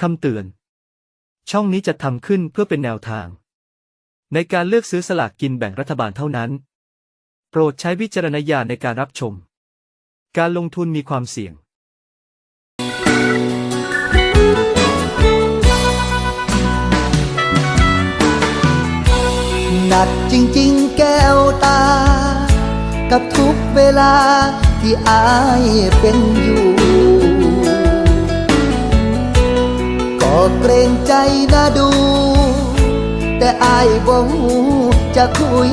คำเตือน ช่องนี้จะทำขึ้นเพื่อเป็นแนวทาง ในการเลือกซื้อสลากกินแบ่งรัฐบาลเท่านั้น โปรดใช้วิจารณญาณในการรับชม การลงทุนมีความเสี่ยงหนักจริงๆแก้วตา กับทุกเวลาที่อายเป็นอยู่ รงใจนะดู แต่อายบ่หูจะคุย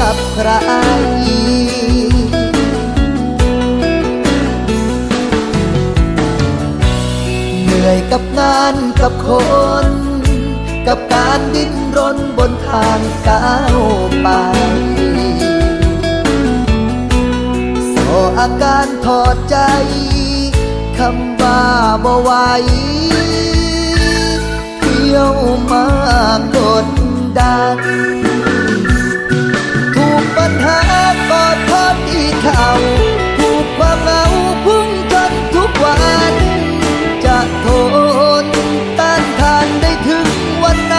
กับใคร เหนื่อยกับงานกับคน กับการดิ้นรนบนทางก้าวไปสออาการถอดใจคำว่าบ่ไหว ดดันถูกปัญหากอดทอดอีเข่าถูกความเหงาพุ่งจนทุกวัน จะทนต้านทานได้ถึงวันไหน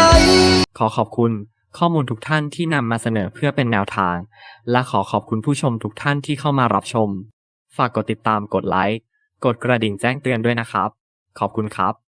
ขอขอบคุณข้อมูลทุกท่านที่นำมาเสนอเพื่อเป็นแนวทาง และขอขอบคุณผู้ชมทุกท่านที่เข้ามารับชม ฝากกดติดตามกดไลค์ กดกระดิ่งแจ้งเตือนด้วยนะครับ ขอบคุณครับ